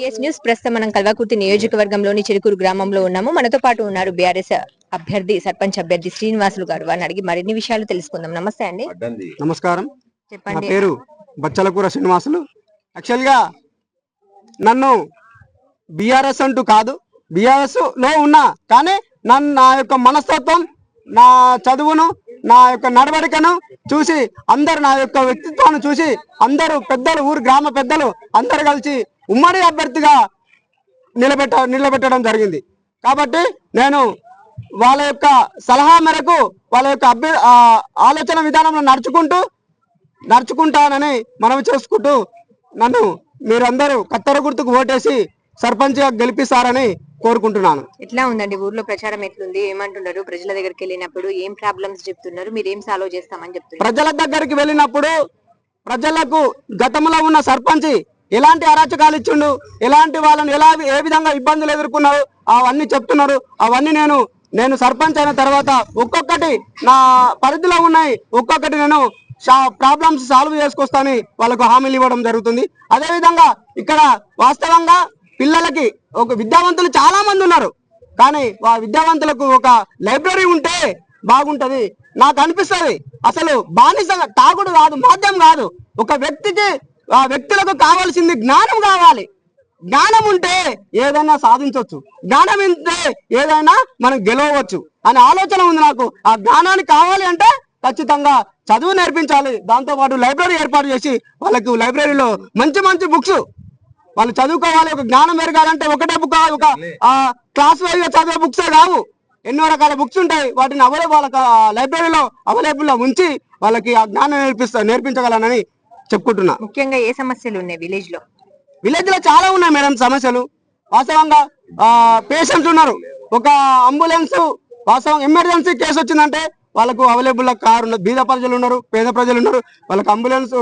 TS news ప్రస్తుతం మనం కల్వకుర్తి నియోజకవర్గంలోని చిరుకూరు గ్రామంలో ఉన్నాము. మనతో పాటు ఉన్నారు బీఆర్ఎస్ అభ్యర్థి సర్పంచ్ అభ్యర్థి శ్రీనివాసులు గారు. వారిని అడిగి మరిన్ని విషయాలు తెలుసుకుందాం. నమస్తే అండి. నమస్కారం. చెప్పండి. పేరు బచ్చలకూర శ్రీనివాసులు. యాక్చువల్గా నన్ను బీఆర్ఎస్ అంటూ కాదు బీఆర్ఎస్లో ఉన్నా కానీ నన్ను నా యొక్క మనస్తత్వం నా చదువును నా యొక్క నడవడికను చూసి అందరు నా యొక్క వ్యక్తిత్వాన్ని చూసి అందరూ పెద్దలు ఊరు గ్రామ పెద్దలు అందరు కలిసి ఉమ్మడి అభ్యర్థిగా నిలబెట్ట నిలబెట్టడం జరిగింది. కాబట్టి నేను వాళ్ళ యొక్క సలహా మేరకు వాళ్ళ యొక్క అభ్య ఆలోచన విధానంలో నడుచుకుంటూ నడుచుకుంటానని మనం చేసుకుంటూ నన్ను మీరందరూ కత్తెర గుర్తుకు ఓటేసి సర్పంచ్గా గెలిపిస్తారని కోరుకుంటున్నాను. ఎట్లా ఉందండి? ఊర్లో ప్రచారం ఎట్లుంది? ఏమంటున్నారు? ప్రజల దగ్గరికి వెళ్ళినప్పుడు ఏం ప్రాబ్లమ్స్ చెప్తున్నారు? మీరు ఏం సాల్వ్ చేస్తామని చెప్తున్నారు? ప్రజల దగ్గరికి వెళ్ళినప్పుడు ప్రజలకు గతంలో ఉన్న సర్పంచ్ ఎలాంటి అరాచకాలు ఇచ్చిండు? ఎలాంటి వాళ్ళని ఎలా ఏ విధంగా ఇబ్బందులు ఎదుర్కొన్నారు? అవన్నీ చెప్తున్నారు. అవన్నీ నేను నేను సర్పంచ్ అయిన తర్వాత ఒక్కొక్కటి నా పరిధిలో ఉన్నాయి. ఒక్కొక్కటి నేను ప్రాబ్లమ్స్ సాల్వ్ చేసుకొస్తానని వాళ్ళకు హామీలు ఇవ్వడం జరుగుతుంది. అదేవిధంగా ఇక్కడ వాస్తవంగా పిల్లలకి ఒక విద్యావంతులు చాలా మంది ఉన్నారు. కానీ ఆ విద్యావంతులకు ఒక లైబ్రరీ ఉంటే బాగుంటది. నాకు అనిపిస్తుంది. అసలు బానిసగా తాగుడు కాదు మాధ్యం కాదు. ఒక వ్యక్తికి ఆ వ్యక్తులకు కావాల్సింది జ్ఞానం కావాలి. జ్ఞానం ఉంటే ఏదైనా సాధించవచ్చు జ్ఞానం ఉంటే ఏదైనా మనం గెలవచ్చు అనే ఆలోచన ఉంది నాకు. ఆ జ్ఞానాన్ని కావాలి అంటే ఖచ్చితంగా చదువు నేర్పించాలి. దాంతోపాటు లైబ్రరీ ఏర్పాటు చేసి వాళ్ళకి లైబ్రరీలో మంచి మంచి బుక్స్ వాళ్ళు చదువుకోవాలి. ఒక జ్ఞానం పెరగాలంటే ఒకటే బుక్ ఒక ఆ క్లాస్ వైజ్ చదివే బుక్సే కావు. ఎన్నో రకాల బుక్స్ ఉంటాయి. వాటిని అవైలబుల్ వాళ్ళ లైబ్రరీలో అవైలబుల్లో ఉంచి వాళ్ళకి ఆ జ్ఞానం నేర్పిస్తా నేర్పించగలనని చెప్పుకుంటున్నా. ముఖ్యంగా ఏ సమస్యలు ఉన్నాయి విలేజ్లో విలేజ్లో చాలా ఉన్నాయి మేడం సమస్యలు. వాస్తవంగా పేషెంట్స్ ఉన్నారు. ఒక అంబులెన్స్ వాస్తవం ఎమర్జెన్సీ కేసు వచ్చిందంటే వాళ్ళకు అవైలబుల్ కార్ ఉన్నది బీద ప్రజలు ఉన్నారు పేద ప్రజలు ఉన్నారు. వాళ్ళకి అంబులెన్స్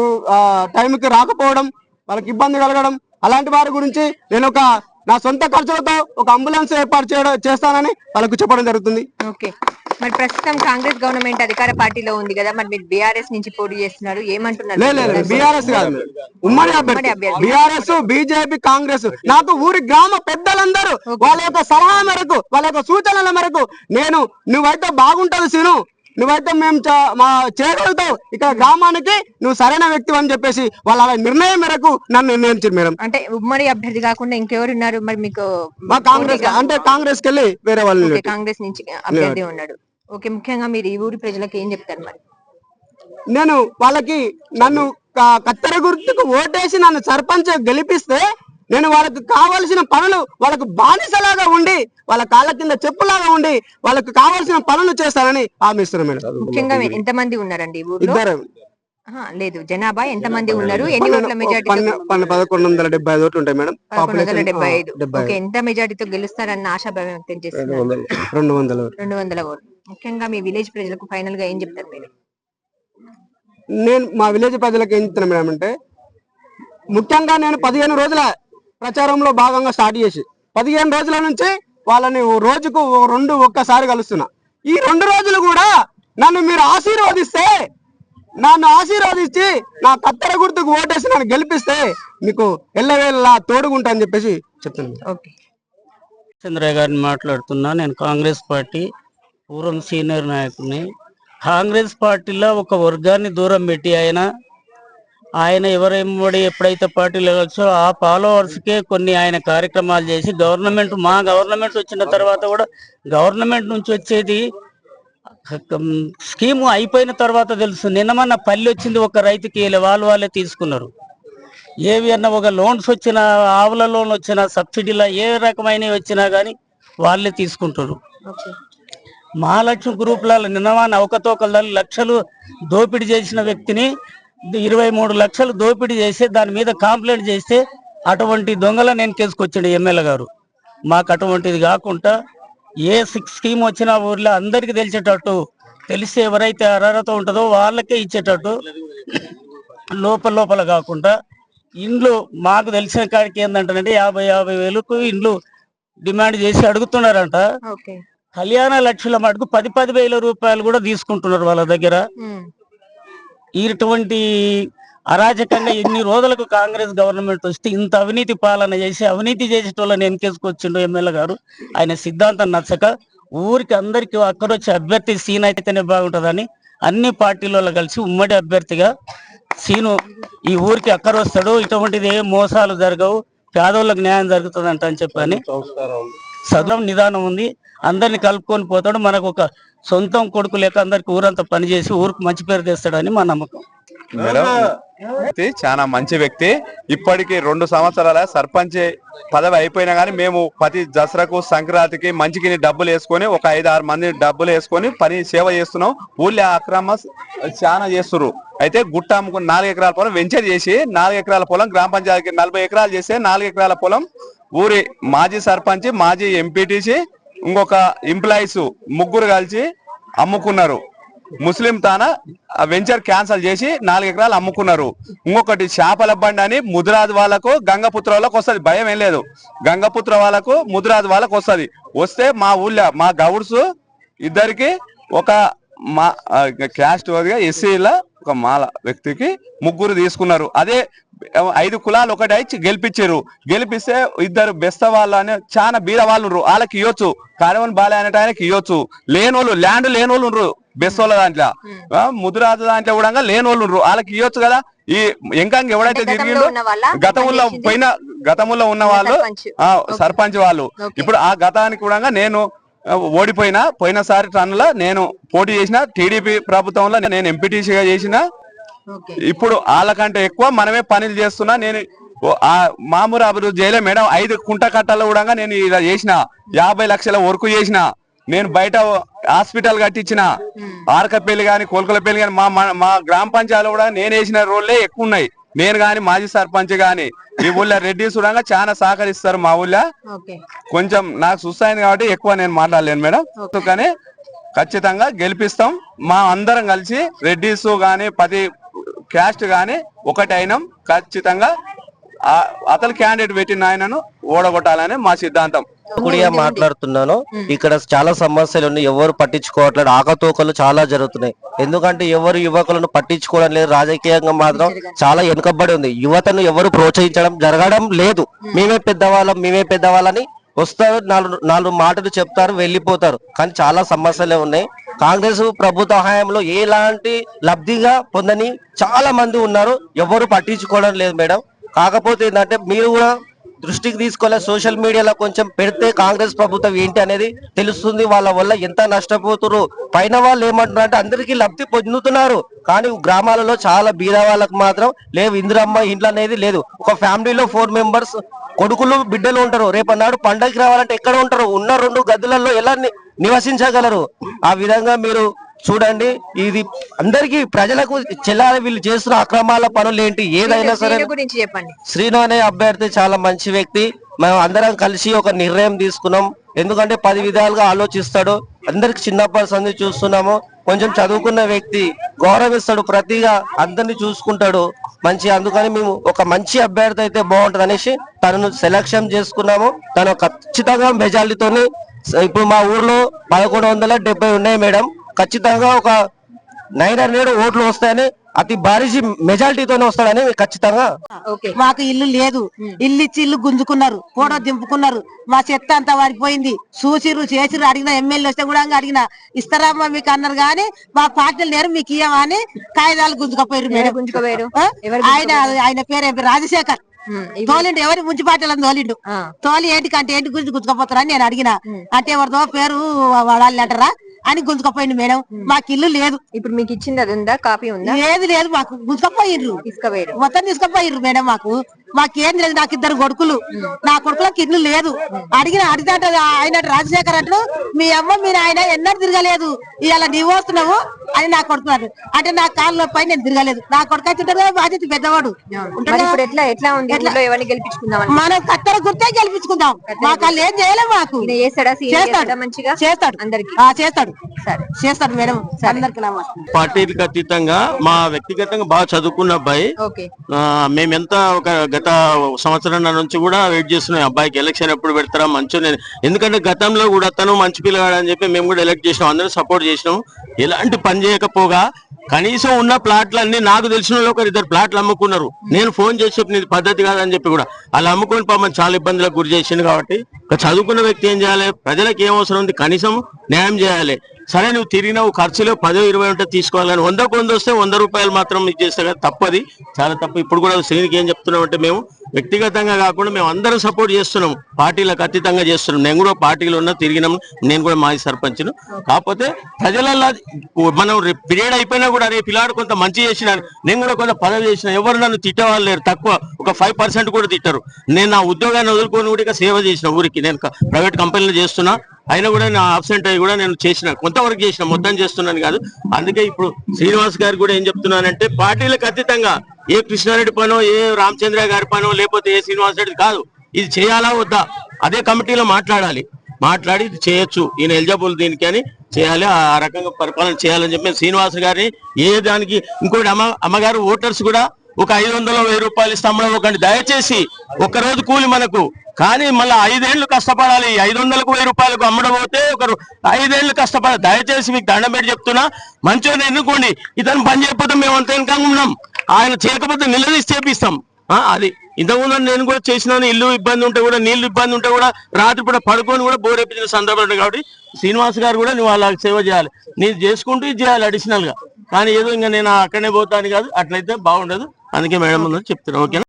టైంకి రాకపోవడం వాళ్ళకి ఇబ్బంది కలగడం అలాంటి వారి గురించి నేను ఒక నా సొంత ఖర్చులతో ఒక అంబులెన్స్ ఏర్పాటు చేయడం చేస్తానని వాళ్ళకు చెప్పడం జరుగుతుంది. ఓకే. మరి ప్రస్తుతం కాంగ్రెస్ గవర్నమెంట్ అధికార పార్టీలో ఉంది కదా మరి మీరు బీఆర్ఎస్ నుంచి పోటీ చేస్తున్నారు ఏమంటున్నారు? లేదు బీఆర్ఎస్ కాదు. ఉమ్మడి అభ్యర్థి. BRS BJP Congress. నాకు ఊరి గ్రామ పెద్దలందరూ వాళ్ళ యొక్క సలహా మేరకు వాళ్ళ యొక్క సూచనల మేరకు నేను నువ్వైతే బాగుంటది సీను. నువ్వైతే మేము మా చేయగలుగుతావు ఇక్కడ గ్రామానికి నువ్వు సరైన వ్యక్తి అని చెప్పేసి వాళ్ళ నిర్ణయం మేరకు నన్ను నిర్ణయించారు మేడం. అంటే ఉమ్మడి అభ్యర్థి కాకుండా ఇంకెవరు ఉన్నారు మరి మీకు మా కాంగ్రెస్ అంటే కాంగ్రెస్ కెళ్ళి వేరే వాళ్ళని ఓకే, కాంగ్రెస్ నుంచి అభ్యర్థి ఉన్నాడు. ఓకే ముఖ్యంగా మీరు ఈ ఊరి ప్రజలకు ఏం చెప్తారు మరి? నేను వాళ్ళకి నన్ను కత్తెర గుర్తుకు ఓటేసి నన్ను సర్పంచ్ గెలిపిస్తే నేను వాళ్ళకి కావాల్సిన పనులు వాళ్ళకు బానిసలాగా ఉండి వాళ్ళ కాళ్ళ కింద చెప్పులాగా ఉండి వాళ్ళకు కావాల్సిన పనులు చేస్తానని హామీ ఇస్తున్నాను మేడం ముఖ్యంగా ఎంత మంది ఉన్నారండి ఇద్దరు. లేదు జనాభా ఎంత మంది ఉన్నారు? ఎన్ని ఓట్ల పన్నె- పదకొండు వందల డెబ్బై ఐదు ఓట్లు ఉంటాయి మేడం. డెబ్బై ఐదు. ఎంత మెజార్టీతో గెలుస్తారన్న ఆశాభావం వ్యక్తం చేస్తున్నారు? రెండు వందల. రెండు వందల ఓట్లు. ముఖ్యంగా మీ విలేజ్ ప్రజలకు ఫైనల్గా ఏం చెప్తారు మీరు నేను మా విలేజ్ ప్రజలకు ఏం చెప్తున్నా మేడం అంటే ముఖ్యంగా నేను పదిహేను రోజుల ప్రచారంలో భాగంగా స్టార్ట్ చేసి పదిహేను రోజుల నుంచి వాళ్ళని ఓ రోజుకు రెండు ఒక్కసారి కలుస్తున్నా. ఈ రెండు రోజులు కూడా నన్ను మీరు ఆశీర్వదిస్తే నన్ను ఆశీర్వదించి నా కత్తెర గుర్తుకు ఓటేసి నన్ను గెలిపిస్తే మీకు ఎల్లవేళలా తోడుగుంటా అని చెప్పేసి చెప్తున్నాను ఓకే. చంద్రయ్య గారిని మాట్లాడుతున్నా. నేను కాంగ్రెస్ పార్టీ పూర్వం సీనియర్ నాయకుడిని. కాంగ్రెస్ పార్టీలో ఒక వర్గాన్ని దూరం పెట్టి ఆయన ఆయన ఎవరెమ్మడి ఎప్పుడైతే పార్టీలు వచ్చో ఆ ఫాలోవర్స్కే కొన్ని ఆయన కార్యక్రమాలు చేసి గవర్నమెంట్ మా గవర్నమెంట్ వచ్చిన తర్వాత కూడా గవర్నమెంట్ నుంచి వచ్చేది స్కీము అయిపోయిన తర్వాత తెలుసు. నిన్నమన్న పల్లి వచ్చింది ఒక రైతుకి వాళ్ళు వాళ్ళే తీసుకున్నారు. ఏవి అన్న ఒక లోన్స్ వచ్చినా ఆవుల లోన్ వచ్చినా సబ్సిడీలో ఏ రకమైనవి వచ్చినా కానీ వాళ్ళే తీసుకుంటారు. మహాలక్ష్మి గ్రూపులలో నిన్నవాన అవకతవకలు లక్షలు దోపిడీ చేసిన వ్యక్తిని ఇరవై మూడు లక్షలు దోపిడీ చేసి దాని మీద కంప్లైంట్ చేస్తే అటువంటి దొంగల నేను కేసుకొచ్చాడు ఎమ్మెల్యే గారు. మాకు అటువంటిది కాకుండా ఏ సిక్స్ స్కీమ్ వచ్చినా ఊర్లో అందరికీ తెలిసేటట్టు తెలిసి ఎవరైతే అర్హత ఉంటుందో వాళ్ళకే ఇచ్చేటట్టు లోపల లోపల కాకుండా ఇండ్లు మాకు తెలిసిన కాడికి ఏంటంటే యాభై యాభై వేలకు ఇండ్లు డిమాండ్ చేసి అడుగుతున్నారంట. ఓకే. కళ్యాణ లక్షల మటుకు పది పది వేల రూపాయలు కూడా తీసుకుంటున్నారు వాళ్ళ దగ్గర. ఇటువంటి అరాజకంగా ఎన్ని రోజులకు కాంగ్రెస్ గవర్నమెంట్ వస్తే ఇంత అవినీతి పాలన చేసి అవినీతి చేసేటోళ్ళని ఎన్కేసుకొచ్చిండు ఎమ్మెల్యే గారు ఆయన సిద్ధాంతం నచ్చక ఊరికి అందరికి అక్కడొచ్చి అభ్యర్థి సీన్ అయితేనే బాగుంటుందని అన్ని పార్టీలలో కలిసి ఉమ్మడి అభ్యర్థిగా సీను ఈ ఊరికి అక్కరొస్తాడు ఇటువంటిది ఏ మోసాలు జరగవు పేదోళ్ళకి న్యాయం జరుగుతుందంట అని చెప్పని. సదనం నిదానం ఉంది. అందరిని కలుపుకొని పోతాడు. మనకు ఒక సొంతం కొడుకు లేక అందరికి ఊరంతా పనిచేసి ఊరికి మంచి పేరు తెస్తాడని మా నమ్మకం. వ్యక్తి చాలా మంచి వ్యక్తి. ఇప్పటికి రెండు సంవత్సరాల సర్పంచ్ పదవి అయిపోయినా కానీ మేము ప్రతి దసరాకు సంక్రాంతికి మంచికి డబ్బులు వేసుకొని ఒక ఐదు ఆరు మంది డబ్బులు వేసుకొని పని సేవ చేస్తున్నాం. ఊళ్ళో అక్రమ చాలా చేస్తున్నారు అయితే గుట్ట అమ్ముకుని నాలుగు ఎకరాల పొలం వెంచర్ చేసి నాలుగు ఎకరాల పొలం గ్రామ పంచాయతీకి నలభై ఎకరాలు చేస్తే నాలుగు ఎకరాల పొలం ఊరి మాజీ సర్పంచ్ మాజీ ఎంపీటీసీ ఇంకొక ఎంప్లాయీస్ ముగ్గురు కలిసి అమ్ముకున్నారు. ముస్లిం తాన వెంచర్ క్యాన్సల్ చేసి నాలుగు ఎకరాలు అమ్ముకున్నారు. ఇంకొకటి చేపల బండి అని ముదిరాజు వాళ్ళకు గంగపుత్ర వాళ్ళకు వస్తుంది. భయం ఏం లేదు. గంగపుత్ర వాళ్ళకు ముదిరాజు వాళ్ళకు వస్తుంది. వస్తే మా ఊళ్ళో మా గౌడ్స్ ఇద్దరికి ఒక మా క్యాస్ట్ ఎస్సీల ఒక మాల వ్యక్తికి ముగ్గురు తీసుకున్నారు. అదే ఐదు కులాలు ఒకటి గెలిపించారు గెలిపిస్తే ఇద్దరు బెస్త వాళ్ళు అని చాలా బీద వాళ్ళు ఉన్నారు. వాళ్ళకి ఇవ్వచ్చు కారవన్ బాలే అనేట ఆయనకి ఇవ్వచ్చు లేనోళ్ళు ల్యాండ్ లేనోళ్ళు ఉన్నారు బెస్తోళ్ళ దాంట్లో ఆ, ముదిరాజు దాంట్లో కూడా లేనోళ్ళు ఉన్నారు. వాళ్ళకి ఇవ్వచ్చు కదా ఈ ఎంకంగా ఎవడైతే తిరిగిండో వాళ్ళ? గతంలో? పోయిన గతంలో ఉన్న వాళ్ళు సర్పంచ్. వాళ్ళు. ఇప్పుడు ఆ గతానికి కూడా నేను ఓడిపోయినా పోయినసారి టన్నులో నేను పోటీ చేసిన టీడీపీ ప్రభుత్వంలో నేను ఎంపీటీసీగా చేసిన ఇప్పుడు వాళ్ళకంటే ఎక్కువ మనమే పనులు చేస్తున్నా నేను మామూలు అభివృద్ధి చేయలే. మేడం ఐదు కుంట కట్టాలు కూడా నేను ఇలా చేసిన యాభై లక్షల వర్క్ చేసిన. నేను బయట హాస్పిటల్ కట్టించిన. ఆరకపల్లి గాని కోల్కలపల్లి గాని మా మా- మా గ్రామ పంచాయతీలో కూడా నేను వేసిన రోడ్లే ఎక్కువ ఉన్నాయి. నేను గాని మాజీ సర్పంచ్ గాని ఈ ఊళ్ళో రెడ్డి చూడంగా చాలా సహకరిస్తారు మా ఊళ్ళో. కొంచెం నాకు సుస్తాయింది కాబట్టి ఎక్కువ నేను మాట్లాడలేను మేడం. కానీ ఖచ్చితంగా గెలిపిస్తాం. మా అందరం కలిసి రెడ్డిస్ గాని పది క్యాస్ట్ గాని ఒకటి అయినాం ఖచ్చితంగా ఆ- అతను క్యాండిడేట్ పెట్టిన ఆయనను ఓడగొట్టాలని మా సిద్ధాంతం. గుడిగా మాట్లాడుతున్నాను. ఇక్కడ చాలా సమస్యలు ఉన్నాయి ఎవరు పట్టించుకోవట్లేదు. ఆకతూకలు చాలా జరుగుతున్నాయి. ఎందుకంటే ఎవరు యువకులను పట్టించుకోవడం లేదు. రాజకీయంగా మాత్రం చాలా వెనుకబడి ఉంది. యువతను ఎవరు ప్రోత్సహించడం జరగడం లేదు. మేమే పెద్దవాళ్ళం మేమే పెద్దవాళ్ళని వస్తారు నాలుగు నాలుగు మాటలు చెప్తారు వెళ్ళిపోతారు. కానీ చాలా సమస్యలే ఉన్నాయి. కాంగ్రెస్ ప్రభుత్వ హయాంలో ఎలాంటి లబ్ధిగా పొందని చాలా మంది ఉన్నారు. ఎవరు పట్టించుకోవడం లేదు మేడం. కాకపోతే ఏంటంటే మీరు కూడా దృష్టికి తీసుకోలే. సోషల్ మీడియాలో కొంచెం పెడితే కాంగ్రెస్ ప్రభుత్వం ఏంటి అనేది తెలుస్తుంది. వాళ్ళ వల్ల ఎంత నష్టపోతున్నారు పైన వాళ్ళు ఏమంటున్నారు అంటే అందరికీ లబ్ధి పొందుతున్నారు. కానీ గ్రామాలలో చాలా బీద వాళ్ళకు మాత్రం లేవు. ఇందిరమ్మ ఇంట్లో అనేది లేదు. ఒక ఫ్యామిలీలో ఫోర్ మెంబర్స్ కొడుకులు బిడ్డలు ఉంటారు. రేపన్నాడు పండగకి రావాలంటే ఎక్కడ ఉంటారు? ఉన్న రెండు గదులలో ఎలా నివసించగలరు? ఆ విధంగా మీరు చూడండి ఇది అందరికీ ప్రజలకు చెల్లాలి వీళ్ళు చేస్తున్న అక్రమాల పనులు ఏంటి? ఏదైనా సరే గురించి చెప్పండి. శ్రీను అనే అభ్యర్థి చాలా మంచి వ్యక్తి. మేము అందరం కలిసి ఒక నిర్ణయం తీసుకున్నాం. ఎందుకంటే పది విధాలుగా ఆలోచిస్తాడు. అందరికి చిన్నప్పటి సంది చూస్తున్నాము. కొంచెం చదువుకున్న వ్యక్తి గౌరవిస్తాడు ప్రతిగా అందరిని చూసుకుంటాడు. మంచి అందుకని మేము ఒక మంచి అభ్యర్థి అయితే బాగుంటది అనేసి తనను సెలక్షన్ చేసుకున్నాము. తను ఖచ్చితంగా మెజారిటీతోని ఇప్పుడు మా ఊర్లో పదకొండు వందల డెబ్బై ఉన్నాయి మేడం. ఖచ్చితంగా ఒక నైన్ హండ్రెడ్ ఓట్లు వస్తాయని అతి భారీ మెజారిటీతోనే వస్తాడని ఖచ్చితంగా. ఓకే. మాకు ఇల్లు లేదు. ఇల్లు ఇచ్చి ఇల్లు గుంజుకున్నారు. ఫోటో దింపుకున్నారు. మా చెత్త అంతా వారిపోయింది చూసిర్రు చేసిర్రు అడిగిన ఎమ్మెల్యే వస్తే కూడా అడిగిన ఇస్తారమ్మా మీకు అన్నారు కానీ మా పార్టీలు లేరు మీకు ఇయ్యమా అని కాగితాలు గుంజుకపోయారు ఆయన ఆయన పేరు? రాజశేఖర్. తోలిండు. ఎవరి ముంచి పార్టీలను తోలిండు. తోలి ఏంటి కంటే ఏంటి గుంజు గుంజుకపోతారని నేను అడిగిన. అంటే ఎవరిదో పేరు వాడాలి అంటారా? అని గుంజుకపోయింది మేడం. మాకు ఇల్లు లేదు. ఇప్పుడు మీకు ఇచ్చింది అది ఉందా కాపీ ఉందా? ఏది లేదు మాకు గుంజుకపోయిండ్రు. తీసుకుపోయారు మొత్తం తీసుకుపోయిర్రు మేడం మాకు. మాకేం లేదు నాకు ఇద్దరు కొడుకులు. నా కొడుకులకు ఇల్లు లేదు. అడిగిన అడిగితే ఆయన రాజశేఖర్ అంటాడు మీ అమ్మ మీ ఆయన ఎన్నడూ తిరగలేదు. ఇవాళ నీవు వస్తున్నావు అని నా కొడుకున్నాడు అంటే నా కాళ్ళ పై నేను తిరగలేదు. నా కొడుకు అయితే ఉంటాడు బాధ్యత పెద్దవాడు. ఎట్లా ఎట్లా ఉంది? ఊళ్ళో ఎవరిని గెలిపించుకుందాం మనం కత్తెర గుర్తే గెలిపించుకుందాం. మాకు వాళ్ళు ఏం చేయలేము మాకు. చేస్తాడా? సీఎం చేస్తాడు. చేస్తాడా మంచిగా? చేస్తాడు. అందరికి? ఆ, చేస్తాడు. సరే. చేస్తాడు మేడం. అందరికి పార్టీలకు అతీతంగా మా వ్యక్తిగతంగా బాగా చదువుకున్న అబ్బాయి. మేమెంత ఒక గత సంవత్సరం నుంచి కూడా వెయిట్ చేస్తున్నాయి. అబ్బాయికి ఎలక్షన్ ఎప్పుడు పెడతారా? మంచిగా నేను. ఎందుకంటే గతంలో కూడా తను మంచి పిల్లగాడు అని చెప్పి మేము కూడా ఎలక్ట్ చేసినాం. అందరూ సపోర్ట్ చేసినాం. ఎలాంటి పని చేయకపోగా కనీసం ఉన్న ప్లాట్లన్నీ నాకు తెలిసిన వాళ్ళు ఒకరు ఇద్దరు ప్లాట్లు అమ్ముకున్నారు. నేను ఫోన్ చేసి చెప్పిన పద్ధతి కాదని చెప్పి కూడా. అలా అమ్ముకొని పాపం చాలా ఇబ్బందులకు గురి చేసింది కాబట్టి. చదువుకున్న వ్యక్తి ఏం చేయాలి? ప్రజలకు ఏం అవసరం ఉంది? కనీసం న్యాయం చేయాలి. సరే నువ్వు తిరిగినావు ఖర్చులో పదో ఇరవై ఉంటే తీసుకోవాలి కానీ వందకు వంద వస్తే వంద రూపాయలు మాత్రం ఇది చేస్తే కదా తప్పది. చాలా తప్పు. ఇప్పుడు కూడా శ్రీనికి ఏం చెప్తున్నాం అంటే మేము వ్యక్తిగతంగా కాకుండా మేము అందరం సపోర్ట్ చేస్తున్నాం. పార్టీలకు అతీతంగా చేస్తున్నాం. నేను కూడా పార్టీలు ఉన్నా తిరిగినాం. నేను కూడా మాజీ సర్పంచ్ను. కాకపోతే ప్రజలలో మనం పీరియడ్ అయిపోయినా కూడా రేపు పిల్లాడు కొంత మంచి చేసిన నేను కూడా కొంత పదవి చేసిన ఎవరు నన్ను తిట్టేవాళ్ళు లేరు తక్కువ ఒక ఫైవ్ పర్సెంట్ కూడా తిట్టరు. నేను నా ఉద్యోగాన్ని వదులుకొని కూడా సేవ చేసిన ఊరికి. నేను ప్రైవేట్ కంపెనీలు చేస్తున్నా. అయినా కూడా నా ఆబ్సెంట్ అయ్యి కూడా నేను చేసిన కొంతవరకు చేసిన మొత్తం చేస్తున్నాను కాదు. అందుకే ఇప్పుడు శ్రీనివాస్ గారు కూడా ఏం చెప్తున్నానంటే పార్టీలకు అతీతంగా ఏ కృష్ణారెడ్డి పనో ఏ రామచంద్ర గారి పనో లేకపోతే ఏ శ్రీనివాస్ రెడ్డి కాదు. ఇది చేయాలా వద్దా? అదే కమిటీలో మాట్లాడాలి. మాట్లాడి ఇది చేయొచ్చు. ఈయన ఎలిజిబుల్ దీనికి అని చేయాలి. ఆ రకంగా పరిపాలన చేయాలని చెప్పి శ్రీనివాస్ గారిని ఏ దానికి ఇంకోటి అమ్మ అమ్మగారు ఓటర్స్ కూడా ఒక ఐదు వందల వెయ్యి రూపాయలు ఇస్తామని ఒకటి దయచేసి ఒక రోజు కూలి మనకు. కానీ మళ్ళీ ఐదేళ్ళు కష్టపడాలి. ఐదు వందలకు వెయ్యి రూపాయలకు అమ్మడపోతే ఒకరు ఐదేళ్ళు కష్టపడాలి దయచేసి మీకు దండం పెట్టి చెప్తున్నా మంచిగా ఎన్నుకోండి. ఇతను పని చేయకపోతే మేము అంత వెనకంగా ఉన్నాం. ఆయన చేయకపోతే నిలదీసి చేపిస్తాం. ఆ, అది. ఇంతకుముందు నేను కూడా చేసినాను. ఇల్లు ఇబ్బంది ఉంటే కూడా నీళ్ళు ఇబ్బంది ఉంటే కూడా రాత్రి పూట పడుకొని కూడా బోర్ సందర్భం కాబట్టి శ్రీనివాస్ గారు కూడా నువ్వు వాళ్ళకి సేవ చేయాలి. నేను చేసుకుంటూ ఇది చేయాలి అడిషనల్గా. కానీ ఏదో ఇంకా నేను అక్కడనే పోతాను కాదు. అట్లయితే బాగుండదు. అందుకే మేడం ముందు చెప్తున్నాను ఓకేనా?